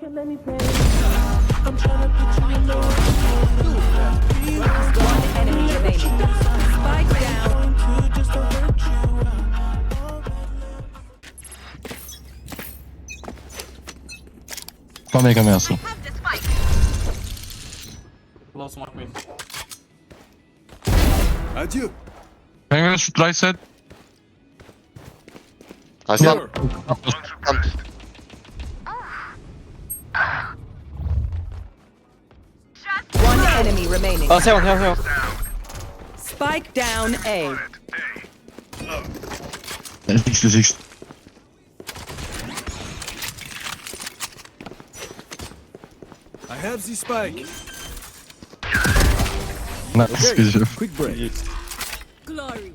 kill any pain. I'm tryna put you in the One enemy remaining. Spike down. to to here, Aslı. Close smoke mid. Adieu. Can you shoot right side? One enemy remaining. Oh. Spike down A. Sixty six. I have the spike. Nice, good job. Quick break. Glory.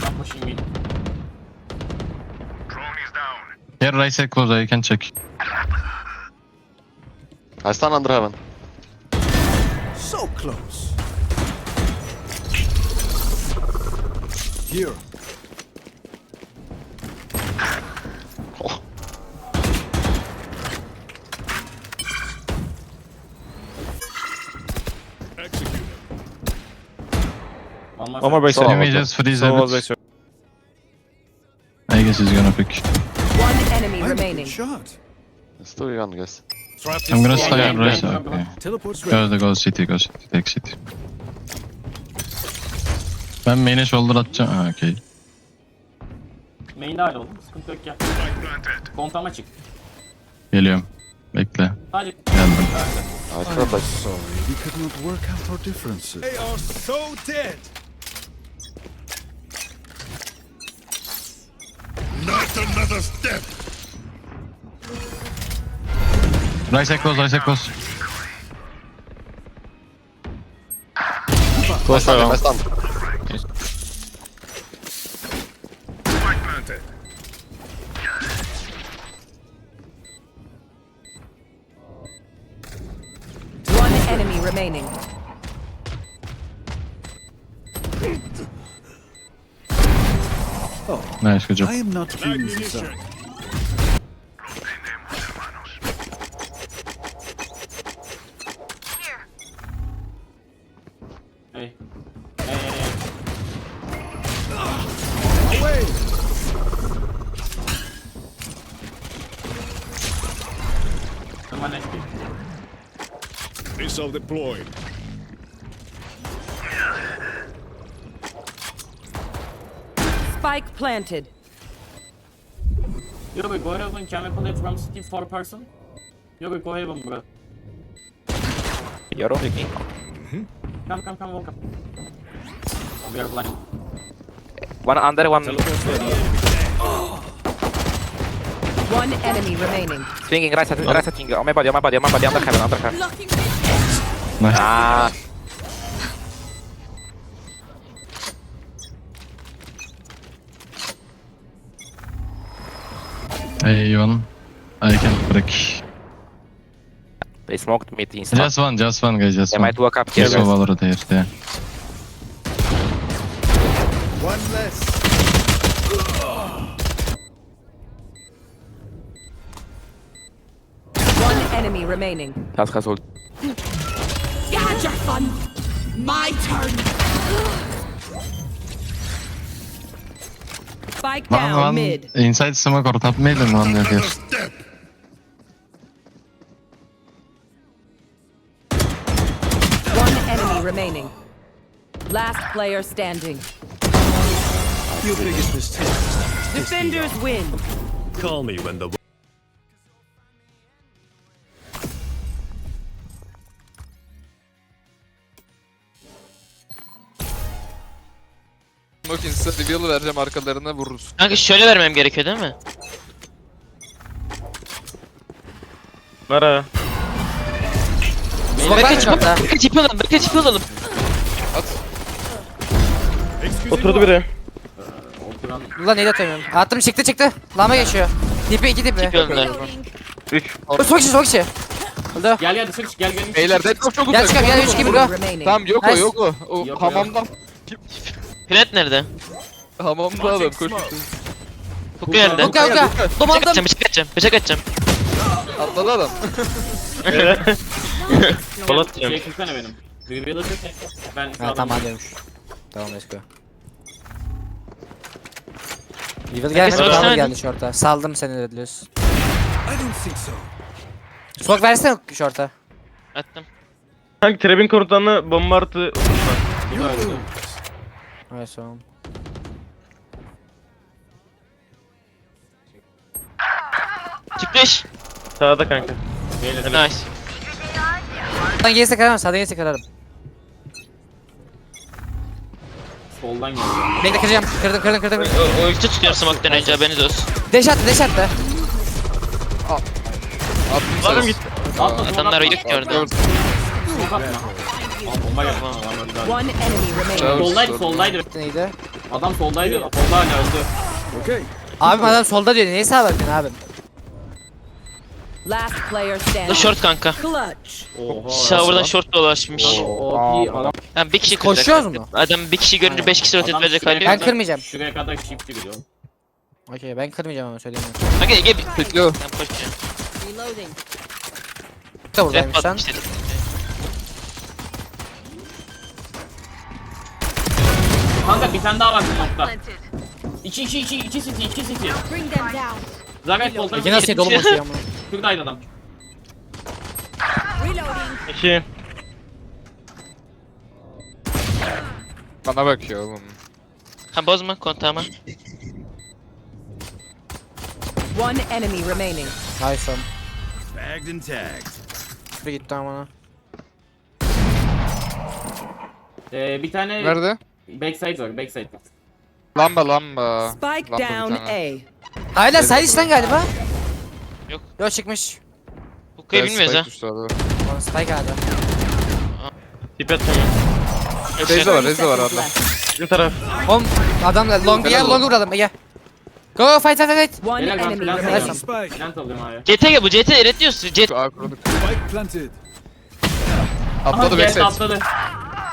I'm pushing mid. Here right side close, I can check. I stand under heaven. So close. Here. Oh. Execute. One more. One more break So- side. Let me just freeze So a was break bit. side. I guess he's gonna pick. One enemy remaining. shot. Let's do it again, guys. I'm gonna stay on side. Okay. Go the go city, go city, take city. Ben main'e shoulder atacağım. Ha, okey. Main'de ayrı oğlum. Sıkıntı yok gel. Kontama çık. Geliyorum. Bekle. Sadece Geldim. I like Sorry, we could not work out our differences. They are so dead. Not another step. Right side close, right side close. I stand, I stand. One enemy remaining. Nice, good job. I am not King Caesar. hey. Hey hey hey. Away. Someone HP. Missile deployed. Spike planted. Yogi, go heaven. Can we play from city for person? Yogi, go heaven bro. You're only king. Come come come welcome. We are blind. One under, one One enemy remaining. swinging right side, right side swinging. On my body, on my body, on my body, under heaven, under heaven. Nice. Ah, Hey, one. I can break. they smoked mid instant. Just one, just one, guys, just They one. might walk up here. Yes, over there, yeah. One less. One enemy remaining. Has has ult. You had your fun. My turn. Spike One, down one, mid. inside smoke or top mid and one there. One enemy remaining. Last player standing. Your biggest mistake. Defenders win. Call me when the Bakın size reveal vereceğim arkalarına vururuz. Kanka şöyle vermem gerekiyor değil mi? Nara. Bekle çıpı, bekle çıpı alalım, bekle çıpı alalım. At. Oturdu biri. Ulan neyi atamıyorum. Attım çıktı çıktı. Lama geçiyor. Dipi iki dipi. Alalım. O sok içi sok içi. Öldü. Gel gel dışarı çık gel gel. Beyler deadlock çok Gel uzak. çıkar gel 3 gibi go. Tamam yok o Nice. yok o. O Yok, hamamdan. Plant nerede? Hamamda adam koş. Hook geldi. Hookah hookah. Bıçak Domaldım. atacağım bıçak atacağım. Bıçak atacağım. Atladı adam. Polat Şey kırsana benim. Reveal'ı kır. Ben Ha tamam hadi Tamam let's go. Reveal gelmedi Smoke sen- geldi short'a. Saldım seni Redlius. Smoke versene short'a. Attım. Hangi trebin komutanı bomba artı Öldü. Evet tamam. Çıkmış. sağda kanka. Nice. Sağdan gelirse kırarım, sağdan gelirse kırarım. Soldan geliyor. Bekle kıracağım. Kırdım kırdım kırdım. kırdım. O, o ulti tutuyor smoke'tan önce haberiniz olsun. Deş attı deş attı. Attım atma. yok ki orada. Gördüm. Smoke atma. Bomba geldi. Adam öldü abi. One enemy remaining. Soldaydı soldaydı. Neydi? Adam soldaydı. Solda hala öldü. Okay. Abim adam solda diyor. Neye sağa bakıyorsun abim? Last player Bu standing. short kanka. Clutch. Oha. Şavurdan short dolaşmış. O iyi adam. Yani bir kişi Biz koşuyoruz kıracak. mu? Adam bir kişi görünce beş kişi rotate Adam verecek hali Ben yok. kırmayacağım. Şuraya kadar shift gidiyor. Okey ben kırmayacağım ama söyleyeyim. Kanka gel. Bekliyor. Ben koşacağım. Reloading. Da buradaymış lan. atmış dedim. Kanka bir tane daha var nokta. İki iki iki iki city iki city. Bring them down. Zagat soldan Peki nasıl dolu boşuyor ama? Şuradaydı adam. Reloading. İki. Bana bakıyor oğlum. Ha bozma kontağımı. One enemy remaining. One. Bagged and tagged. Şuraya gitti ama. Ee, bir tane Nerede? Backside var backside. Lamba lamba. Spike Lamba bir down tane. A. Hala side içten galiba. Yok. Yok çıkmış. Hookah'yı Evet, bilmiyoruz ha. spike düştü hala. Tip var, 30 Reza var seconds orada. left. Bir taraf. Oğlum adam long gel long vuralım gel. Go fight fight fight. One ben enemy plant remaining. alıyorum. Spike. Plant alıyorum abi. CT gel bu CT eritiyorsun. CT. Şu A kurduk. Spike planted. Aha Atladı geldi backside. atladı.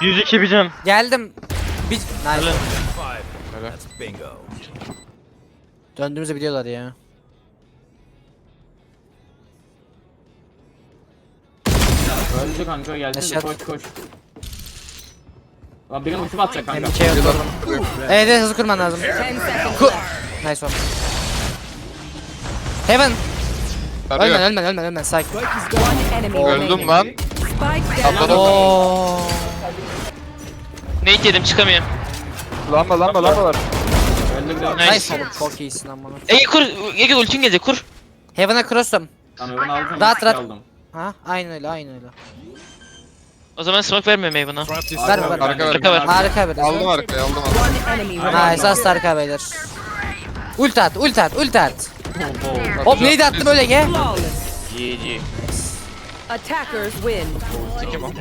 102 bir can. Geldim. Bir nice. That's bingo. Döndüğümüzü biliyorlar ya. Öldü kanka gelsin de Aşağı- koş koş. Lan benim uçup atacak kanka. bir şey yok. Evet evet hızlı kurman lazım. Ku-. Nice one. Heaven. Ölmen Arıyor. ölmen ölmen ölmen sakin. Öldüm lan. Spike down. Atladım. Oo. Nate yedim çıkamıyorum. Lamba lamba lamba var. De. Nice. Oğlum çok iyisin lan bunu. Ege kur. Ege ultin gelecek kur. Heaven'a cross'um. Tamam ben aldım. Rahat, rahat. aldım. Ha aynen öyle aynen öyle. O zaman smoke vermiyorum this Ver ver. Arka ver. Arka ver. Harika bir. Aldım arkaya aldım aldım. Nice asla harika beyler. Ult at ult at ult at. Hop neydi attım öyle ge? GG. Attackers win. Sikim ama.